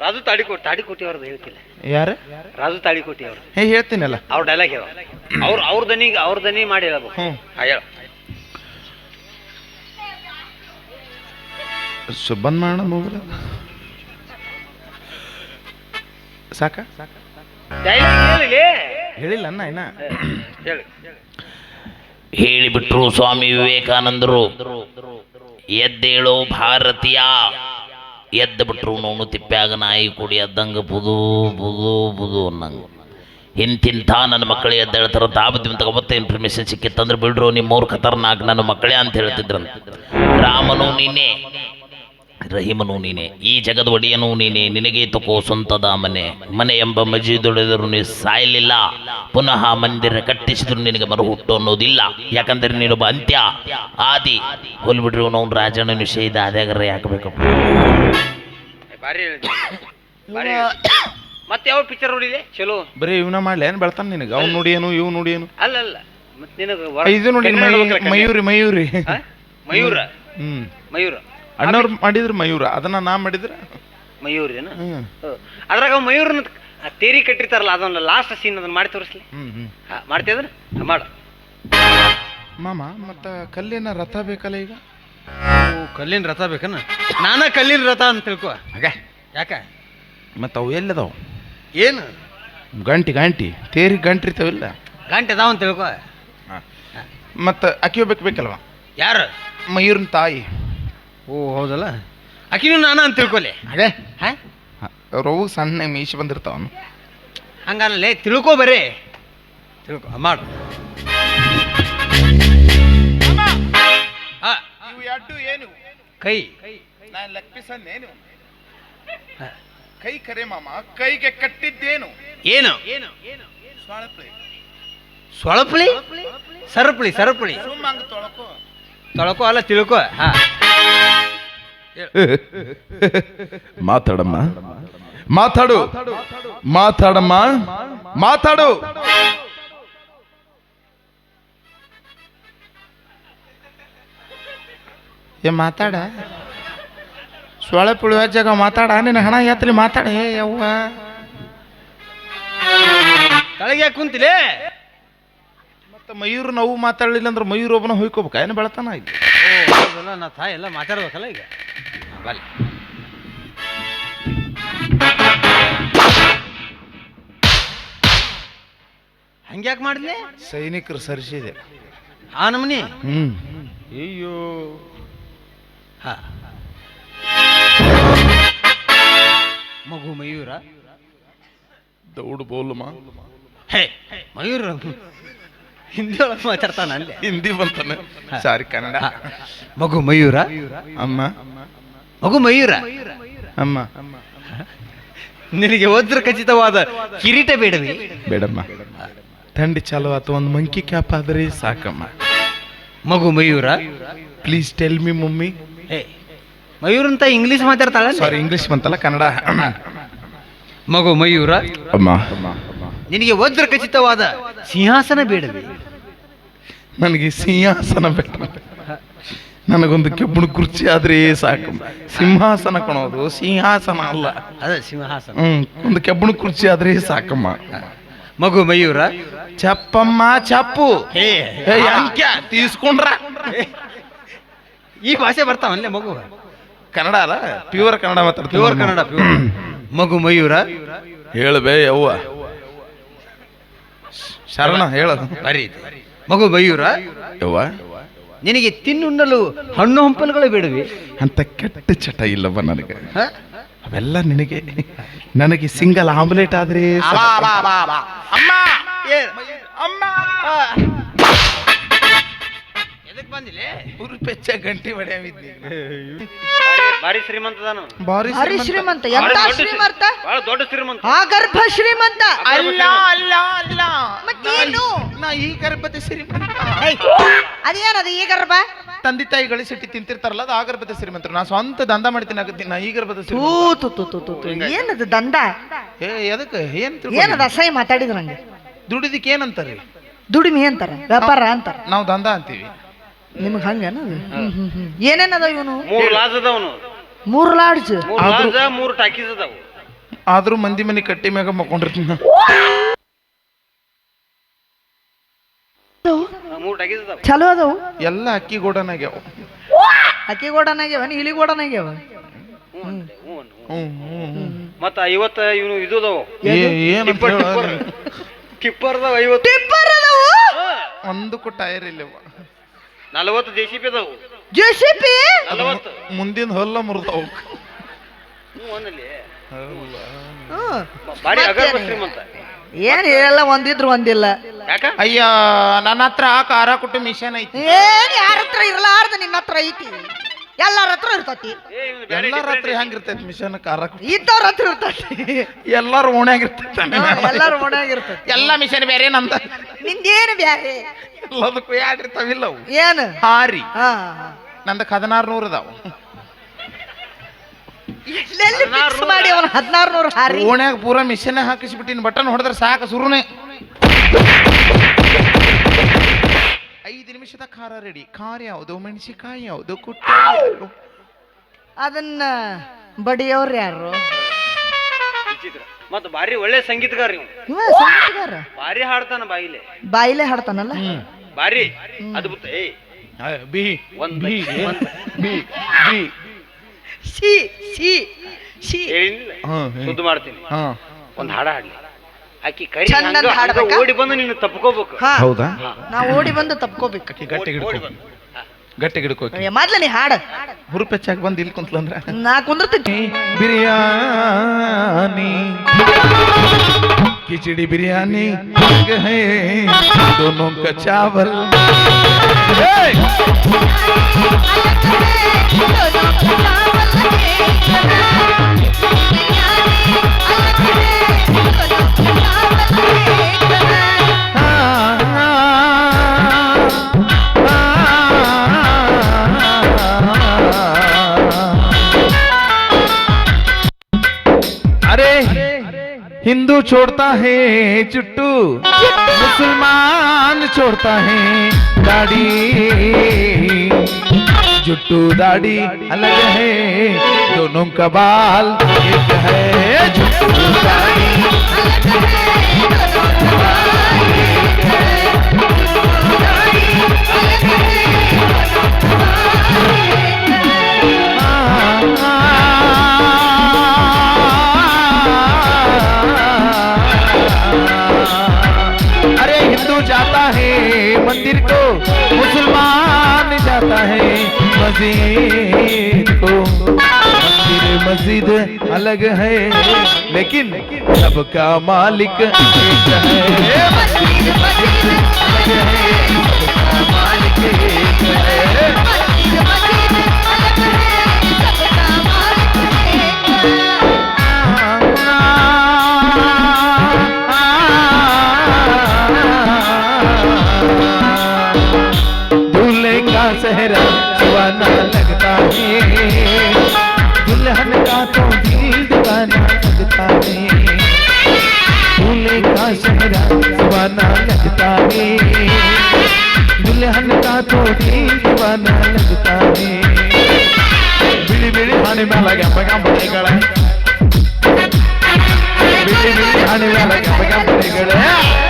ರಾಜು ತಾಡಿಕೋಟಿ ತಾಡಿಕೋಟಿ ಅವ್ರದ್ದು ಹೇಳ್ತಿಲ್ಲ. ಯಾರು? ರಾಜು ತಾಡಿಕೋಟಿ ಅವ್ರು ಹೇ ಹೇಳ್ತೀನಲ್ಲ ಅವ್ರ ಡೈಲಾಗ್ ಹೇಳ. ಅವ್ರ ಅವ್ರ ದನಿ ಅವ್ರ ದನಿ ಮಾಡಿ ಹೇಳಬಹುದು ಹ್ಮ್. ಹಾ, ಹೇಳು. ಸೊ ಬಂದ್ ಮಾಡೋಣ ಮೊಬೈಲ್ ಸಾಕ? ಡೈಲಾಗ್ ಹೇಳಿ ಹೇಳಿಲ್ಲ ಅನ್ನ ಇನ್ನ. ಹೇಳು. ಹೇಳಿಬಿಟ್ರು ಸ್ವಾಮಿ ವಿವೇಕಾನಂದರು. ಎದ್ದೇಳು ಭಾರತೀಯ. ಎದ್ದು ಬಿಟ್ರು ನೋನು ತಿಪ್ಪ್ಯಾಗ ನಾಯಿ ಕುಡಿ ಎದ್ದಂಗೆ ಬುದು ಬುದು ಬುದು ಅನ್ನಂಗೆ. ಇಂತಿಂಥ ನನ್ನ ಮಕ್ಕಳು ಎದ್ದೇಳ್ತಾರ ತಾಬದ್ದು ಅಂತ ಮತ್ತೆ ಇನ್ಫಾರ್ಮೇಶನ್ ಸಿಕ್ಕಿತ್ತಂದ್ರೆ ಬಿಡ್ರು, ನಿಮ್ಮವ್ರು ಖತರ್ನಾಕ್ ನನ್ನ ಮಕ್ಕಳೇ ಅಂತ ಹೇಳ್ತಿದ್ರಂತ. ರಾಮನು ನೀನೇ ರಹೀಮನು ನೀನೆ ಈ ಜಗದ ಒಡೆಯನು ನೀನೆ ನಿನಗೆ ತಕೋ ಸ್ವಂತದ ಮನೆ. ಮನೆ ಎಂಬ ಮಜೀದೊಡೆದರು ನೀ ಸಾಯಲಿಲ್ಲ. ಪುನಃ ಮಂದಿರ ಕಟ್ಟಿಸಿದ್ರು ನಿನಗೆ ಮರು ಹುಟ್ಟು ಅನ್ನೋದಿಲ್ಲ. ಯಾಕಂದ್ರೆ ನೀನೊಬ್ಬ ಅಂತ್ಯ. ಆದಿ ಹೋಲ್ಬಿಟ್ರಿ ಅವ್ನು ರಾಜನ ನಿಷೇಧ ಇದೆ ಯಾಕಬೇಕು. ಮತ್ತೆ ಯಾವ ಪಿಕ್ಚರ್ ನೋಡಿದೆ? ಚಲೋ. ಬರೀ ಇವನ ಮಾಡ್ಲಿ ಏನ್ ಬೆಳ್ತಾನ ನಿನಗೆ? ಅವ್ನು ನೋಡಿ ಏನು ಇವ್ ನೋಡಿ ಏನು ಅಲ್ಲ ಅಲ್ಲ. ಮತ್ತೆ ನಿನಗೆ ಇದು ನೋಡಿ ಮಯೂರಿ ಮಯೂರಿ. ಮಯೂರ? ಹ್ಮ್. ಮಯೂರ? ಅಣ್ಣವ್ರು ಮಾಡಿದ್ರು ಮಯೂರ ಅದನ್ನ ನಾ ಮಾಡಿದ್ರೆ? ಮಯೂರಿನ? ಅದ್ರಾಗ ಮಯೂರನ ತೇರಿ ಕಟ್ಟಿರ್ತಾರಲ್ಲ ಅದನ್ನ ಲಾಸ್ಟ್ ಸೀನ್ ಅದನ್ನ ಮಾಡಿ ತೋರಿಸ್ಲಿ. ಹ್ಮ್ ಹ್ಮ್. ಹಾ ಮಾಡ್ತಿದ್ರ ಮಾಡು. ಮಾಮ ಮತ್ತ ಕಲ್ಲಿನ ರಥ ಬೇಕಲ್ಲ ಈಗ? ಓ ಕಲ್ಲಿನ ರಥ ಬೇಕನ? ನಾನ ಕಲ್ಲಿನ ರಥ ಅಂತ ತಿಳ್ಕೊ. ಹಾಗೆ? ಯಾಕ? ಮತ್ತ ಅವು ಎಲ್ಲದಾವು? ಏನು? ಗಂಟಿ ಗಂಟಿ. ತೇರಿ ಗಂಟಿ ಇರ್ತಾವಿಲ್ಲ ಗಂಟೆ ಅದಾವ ಅಂತ ತಿಳ್ಕೊ. ಮತ್ತ ಅಕ್ಕಿ ಬೇಕಲ್ವ? ಯಾರು? ಮಯೂರಿನ ತಾಯಿ. ಓ ಹೌದಲ್ಲ? ಆಕಿನೂ ನಾನ ಅಂತ ತಿಳ್ಕೊಲೆ. ಹಾಗೆ ಹ? ರವು ಸಣ್ಣ ಮೀಸಿ ಬಂದಿರ್ತಾವನು ಹಂಗಲ್ಲೇ ತಿಳ್ಕೊ ಬರೀ. ತಿಳ್ಕೊ ಮಾಡು. ಹಾ. ಇವು ಏನು? ಕೈ. ನಾನು ಲೆಕ್ಕಿಸನ್ನೇನು ಕೈ ಕರೆ ಮಾಮ ಕೈಗೆ ಕಟ್ಟಿದ್ದೇನು? ಏನು? ಸೊಳಪಳಿ ಸರಪಳಿ ಸರಪಳಿ ಸುಮ್ಮ ತೊಳಕೋ. ತೊಳಕೋ ಅಲ್ಲ ತಿಳ್ಕೋ. ಹಾ. ಮಾತಾಡಮ್ಮ. ಮಾತಾಡು. ಮಾತಾಡಮ್ಮ. ಮಾತಾಡು. ಏ, ಮಾತಾಡ. ಸೊಳೆ ಜಾಗ ಮಾತಾಡ. ನಿನ್ನ ಹಣ ಯಾತ್ರಿ ಮಾತಾಡ. ಏ, ಯವ್ವ. ತಳಗೆ ಕುಂತಿಲೇ? ಮತ್ತೆ ಮಯೂರ್ ನಾವು ಮಾತಾಡಲಿಲ್ಲ ಅಂದ್ರೆ ಮಯೂರ್ ಒಬ್ಬನ ಹೊಯ್ಕೋಬೇಕ? ಏನು ಬೆಳತಾನ ಇಲ್ಲಿ ನಾ ತಾಯಿ ಎಲ್ಲ ಮಾತಾಡ್ಬೇಕಲ್ಲ ಈಗ. ಬಲ್ಲಿ ಹಂಗ್ಯಾಕೆ ಮಾಡಿದ್ಲಿ ಸೈನಿಕರು ಸರಿಸಿದೆ. ಆ ನಮ್ನಿ? ಹ್ಮ್. ಅಯ್ಯೋ. ಹಾ. ಮಗು ಮಯೂರ? ದೌಡ್ ಬೋಲಮ್ಮ ಹೇ ಮಯೂರ ಹಿಂದಿ ಒಳಗೆ ಮಾತಾಡ್ತಾನೆ ಅಲ್ಲಿ ಹಿಂದಿ ಬಂತಾನೆ. ಸಾರಿ ಕನ್ನಡ. ಮಗು ಮಯೂರ? ಅಮ್ಮ. ಮಗು ಮಯೂರ? ಅಮ್ಮ. ನಿನಗೆ ವಜ್ರ ಖಚಿತವಾದ ಕಿರೀಟ ಬೇಡವೇ? ಬೇಡಮ್ಮ. ಥಂಡಿ ಚಾಲು ಅಥವಾ ಒಂದು ಮಂಕಿ ಕ್ಯಾಪ್ ಆದ್ರೆ ಸಾಕಮ್ಮ. ಮಗು Mayura? Please tell me mummy. Mayur ಅಂತ ಇಂಗ್ಲಿಷ್ ಮಾತಾಡ್ತಾಳ ಸಾರಿ ಇಂಗ್ಲಿಷ್ ಬಂತಲ್ಲ ಕನ್ನಡ. ಮಗು ಮಯೂರ? ಅಮ್ಮ. ನಿನಗೆ ವಜ್ರ ಖಚಿತವಾದ ಸಿಂಹಾಸನ ಬೇಡವೇ? ನನಗೆ ಸಿಂಹಾಸನ ಬೇಡ. ನನಗೊಂದು ಕೆಬ್ಬಣ ಕುರ್ಚಿ ಆದ್ರೆ ಸಾಕು. ಸಿಂಹಾಸನ ಕಣೋದು. ಸಿಂಹಾಸನ ಅಲ್ಲ. ಅದೇ ಸಿಂಹಾಸನ. ಹ್ಮ್ ಒಂದು ಕೆಬ್ಬಣ ಕುರ್ಚಿ ಆದ್ರೆ ಸಾಕಮ್ಮ. ಮಗು ಮಯೂರ? ಚಪ್ಪಮ್ಮ ಚಪ್ಪು. ಅಂಕ್ಯ ತೀಸ್ಕೊಂಡ್ರ. ಈ ಭಾಷೆ ಬರ್ತಾವಲ್ಲೇ ಮಗು? ಕನ್ನಡ ಅಲ್ಲ ಪ್ಯೂರ್ ಕನ್ನಡ ಮಾತಾಡ್ತೀವಿ ಪ್ಯೂರ್ ಕನ್ನಡ ಪ್ಯೂರ್ ಮಗು ಮಯೂರ? ಹೇಳಬೇ ಯವ್ವ. ಶರಣ ಹೇಳ. ಬರೀ ಮಗು ಮಯೂರ? ಯವ್ವ. ನಿನಗೆ ತಿನ್ನುಣ್ಣಲು ಹಣ್ಣು ಹಂಪಲುಗಳು ಬೇಡವೆ? ಅಂತ ಕೆಟ್ಟ ಚಟ ಇಲ್ಲವ ನನಗೆ. ಅವೆಲ್ಲ ನಿನಗೆ ನನಗೆ ಸಿಂಗಲ್ ಆಮ್ಲೆಟ್ ಆದ್ರೆ ಎದಕ್ ಬಂದಿಲ್ಲ. ಪೆಚ್ಚ ಗಂಟಿ ಹೊಡೆಯವಿದ್ನಿ ಅದಾನು. ಬಾರಿ ಹರಿ ಶ್ರೀಮಂತ. ಎಂತ ಶ್ರೀಮಂತ? ಬಹಳ ದೊಡ್ಡ ಶ್ರೀಮಂತ. ಆಗರ್ಭ ಶ್ರೀಮಂತ. ಅಲ್ಲ ಅಲ್ಲ ಅಲ್ಲ. ಮತ್ತೇನು? ನಾ ಈ ಗರ್ಭದ ಶ್ರೀಮಂತ. ಏಯ್, ಅದೇನದು ಈ ಗರ್ಭ? ತಂದೆ ತಾಯಿ ಗಳಿಸಿಟ್ಟು ತಿಂತಿರ್ತಾರಲ್ಲ ಅದು ಆ ಗರ್ಭದ ಶ್ರೀಮಂತರು. ನಾ ಸ್ವಂತ ದಂಧ ಮಾಡ್ತೀನಿ ಆಗತ್ತೀನಿ ನಾ ಈ ಗರ್ಭದ ತೂ ಶ್ರೀಮಂತ. ತು ತು ತು ತು ತು. ಏನದು ದಂಡ ಏ ಅದಕ್ಕೆ ಏನ್ ಏನದ ಅಸಹ್ಯ ಮಾತಾಡಿದ್ರ ನಂಗೆ? ದುಡಿದಕ್ಕೆ ಏನಂತಾರ್ರಿ ದುಡಿಮೆ ಅಂತಾರೆ ವ್ಯಾಪಾರ ಅಂತಾರ. ನಾವು ದಂಧ ಅಂತೀವಿ. ನಿಮ್ಗೆ ಹಂಗೇನ ಏನೇನದ ಇವನು? ಮೂರು ಲಾಜ್ ಅದಾವನು. ಮೂರು ಲಾಡ್ಜ್? ಮೂರು ಲಾಜ್ ಮೂರು ಟಾಕೀಸ್ ಅದಾವ. ಆದ್ರೂ ಮಂದಿ ಮನೆ ಕಟ್ಟಿ ಮ್ಯಾಗ ಮಕ್ಕೊಂಡಿರ್ತೀನಿ ನಾ. ಮೂರು ಟಾಕೀಸ್ ಅದಾವ. ಚಲೋ ಅದಾವು? ಎಲ್ಲ ಅಕ್ಕಿ ಗೋಡನಾಗ್ಯಾವ ಅಕ್ಕಿ ಗೋಡನಾಗ್ಯಾವ ಇಲಿ ಗೋಡನಾಗ್ಯಾವ ಹ್ಞೂ ಅಂತೆ, ಹ್ಞೂ ಹ್ಞೂ ಮತ್ತ ಐವತ್ತ ಇವನು ಇದು ಅದಾವು. ಏನಂತ ಟಿಪ್ಪರ್ ಅದಾವ ಐವತ್ತು. ಟಿಪ್ಪರ್ ಅದಾವು? ಒಂದಕ್ಕೂ ಟೈರ್ ಇಲ್ಲವ. ನಲವತ್ತು ಜೆ ಸಿ ಪಿ ಅದಾವು. ಜೆ ಸಿ ಪಿ ನಲವತ್ತು. ಮುಂದಿನ ಹೊಲ್ಲ ಮುರಿದಾವು. ಹ್ಞೂ ಒಂದಲ್ಲಿ ಹ್ಮ್ ಬಾಡಿ ಅಗರ್ ಮತ್ತೇನು? ಶ್ರೀಮಂತ ಏನ್ ಹೇಳಲ್ಲ ಒಂದಿದ್ರು ಒಂದಿಲ್ಲ. ಯಾಕ? ಅಯ್ಯ ನನ್ನ ಹತ್ರ ಕಾರ ಕುಟ್ಟು ಮಿಷನ್ ಐತಿ. ಏನ್ ಯಾರ ಹತ್ರ ಇರ್ಲಾರ್ದ ನಿನ್ನ ಹತ್ರ ಐತಿ? ಎಲ್ಲಾರ ಹತ್ರ ಇರ್ತತಿ. ಏ ಇವ್ನು ಬೇರೆ ಎಲ್ಲರ different ಹತ್ರ ಹೆಂಗಿರ್ತೈತಿ ಮಿಷನ್ ಖಾರ ಕುಟ್ಟು? ಇದ್ದವ್ರ ಹತ್ರ ಇರ್ತತಿ. ಎಲ್ಲಾರು ಓಣ್ಯಾಗ ಇರ್ತೈತಿ. ಎಲ್ಲಾರು ಮನ್ಯಾಗ ಇರ್ತೈತಿ. ಎಲ್ಲ ಮಿಷನ್ ಬೇರೆ ನಮ್ದ ನಿಂದೇನು ಬ್ಯಾರೆ? ಎಲ್ಲದಕ್ಕೂ ಯಾಡಿರ್ತಾವಿಲ್ಲ ಅವು ಏನು? ಹಾರಿ. ಹಾ ನಂದಕ್ಕೆ ಹದಿನಾರು ನೂರು ಅದಾವ. ಎಲ್ಲೆಲ್ಲಿ ಮಾಡಿ ಅವನು ಹದಿನಾರು ನೂರು ಹಾರಿ? ಓಣ್ಯಾಗ ಪೂರ ಮಿಷನ್ ಹಾಕಿಸ್ಬಿಟ್ಟಿನ. ಬಟನ್ ಹೊಡೆದ್ರೆ ಸಾಕು ಸುರುನೆ. ಐದು ನಿಮಿಷದ ಖಾರ ರೆಡಿ ಖಾರ ಯಾವುದು? ಮೆಣಸಿಕಾಯಿ ಯಾವುದು? ಕುಟ್ಟ ಯಾವುದು? ಅದನ್ನ ಬಡಿಯವ್ರು ಯಾರು? ವಿಚಿತ್ರ. ಮತ್ತ ಭಾರಿ ಒಳ್ಳೆ ಸಂಗೀತಗಾರ ಇವ ಸಂಗೀತಗಾರ? ಭಾರಿ ಹಾಡ್ತಾನ ಬಾಯಿಲೆ. ಬಾಯಿಲೆ ಹಾಡ್ತಾನಲ್ಲ? ಬಾರಿ. ಅದ್ಭುತ ಏ ಬಿ ಒಂದ್ B B B. C C C. ಹೇಳಿಲ್ಲ ಸುದ್ದು ಮಾಡ್ತೀನಿ. ಒಂದು ಹಾಡ ಹಾಡ್ಲಿ. ಆಕಿ ಕೈ ಚಂದನ್ ಓಡಿ ಬಂದು ನೀನು ತಪ್ಕೋಬೇಕು. ಹೌದಾ? ನಾ ಓಡಿ ಬಂದು ತಪ್ಕೋಬೇಕು. ಆಕಿ ಗಟ್ಟಿಗೆ ಓಡಿ ಹಿಡ್ಕೊ ಬಂದು ಗಟ್ಟಿಗೆ ಹಿಡ್ಕೊ ಆಕಿ. ಮೊದ್ಲ ನೀ ಹಾಡ. ಹುರುಪೆಚ್ಚಾಗಿ ಬಂದು ಇಲ್ಲಿ ಕುಂತ್ಲಂದ್ರ? ನಾ ಕುಂದಿರ್ತೀನಿ ಬಿರಿಯಾನಿ खिचड़ी बिरयानी अलग है दोनों का चावल। अरे हिंदू छोड़ता है चुट्टू मुसलमान छोड़ता है दाढ़ी। चुट्टू दाढ़ी अलग है दोनों का बाल एक है। जुट्टू दाढ़ी अरे मस्जिद को। मंदिर मस्जिद अलग है लेकिन सबका मालिक एक है। बना लगता है। दूल्हे का सेहरा बना लगता है। दुल्हन का धोती बना लगता है। बिड़ी बिड़ी खाने में लगे बगा बड़े गड़ा। बिड़ी बिड़ी खाने में लगे बगा, बड़े गड़ा।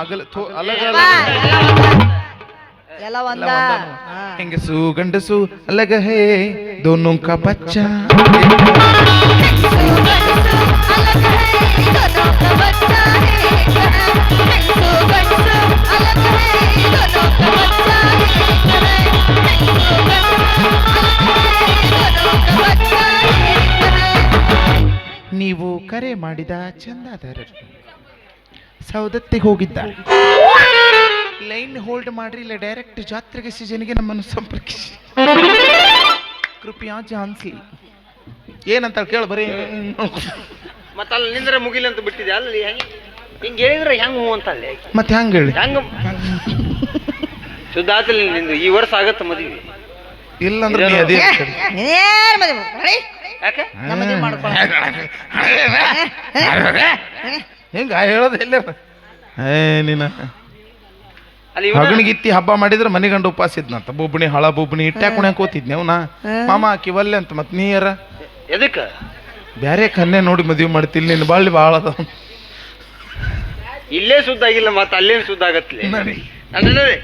ಅಗಲ ಹೆಂಗಸು ಗಂಡಸು ಅಲಗ ಹೇ ದೋನೋ ಕಾ ಬಚ್ಚ ನೀವು ಕರೆ ಮಾಡಿದ ಚಂದಾದಾರರು. ಸೌದತ್ತಿಗೆ ಹೋಗಿದ್ದಾರೆ ಲೈನ್ ಹೋಲ್ಡ್ ಮಾಡ್ರಿ ಇಲ್ಲ ಡೈರೆಕ್ಟ್ ಜಾತ್ರೆಗೆ ಸೀಸನ್ಗೆ ನಮ್ಮನ್ನು ಸಂಪರ್ಕಿಸಿ ಕೃಪಯಾ ಜಾನ್ಸಿ ಏನಂತ ಕೇಳ ಬರೀ ಮತ್ತೆ ಅಲ್ಲಿ ನಿಂದ್ರೆ ಮುಗಿಲಿ ಅಂತ ಬಿಟ್ಟಿದೆ ಅಲ್ಲಿ ಹೆಂಗೆ ಹಿಂಗೆ ಹೇಳಿದ್ರೆ ಹೆಂಗೆ ಹೂ ಅಂತ ಅಲ್ಲಿ ಮತ್ತೆ ಹೆಂಗೆ ಹೇಳಿ ಹೆಂಗ ಶುದ್ಧ ಆತಲ್ಲಿ ನಿಂದು ಈ ವರ್ಷ ಆಗತ್ತೆ ಮದುವೆ ಇಲ್ಲಂದ್ರೆ ನೀ ಅದೇ ಮದುವೆ. ಯಾಕೆ ನಮ್ಮ ಮದುವೆ ಮಾಡ್ಕೊಳ್ಳ ಹಿಂಗ? ಹೇಳೋದು ಎಲ್ಲ ಏ ನೀನ ಅಲ್ಲಿ ಇವನ- ಹಬ್ಬ ಮಾಡಿದ್ರೆ ಮನೆಗಂಡು ಉಪವಾಸ ಇದ್ನಂತ ಬೊಬ್ಬಣಿ ಹಳ ಬೊಬ್ಬಣಿ ಇಟ್ಟ್ಯಾಕ ಕುಣ್ಯಾಕ ಕೂತಿದ್ನಿ ಅವ್ನ. ಮಾಮ ಆಕಿ ಒಲ್ಲೆ ಅಂತ ಮತ್ ನೀಯರ ಎದಕ್ಕೆ? ಬ್ಯಾರೆ ಕನ್ನೆ ನೋಡಿ ಮದುವೆ ಮಾಡ್ತಿಲ್ಲ ನಿನ್ನ ಬಾಳಿ ಭಾಳ ಅದ ಇಲ್ಲೇ ಸುದ್ದ ಆಗಿಲ್ಲ ಮತ್ತೆ ಅಲ್ಲೇನು ಸುದ್ದ ಆಗತ್ತಲೆ ನಡಿ. ಅಂದ್ರೆ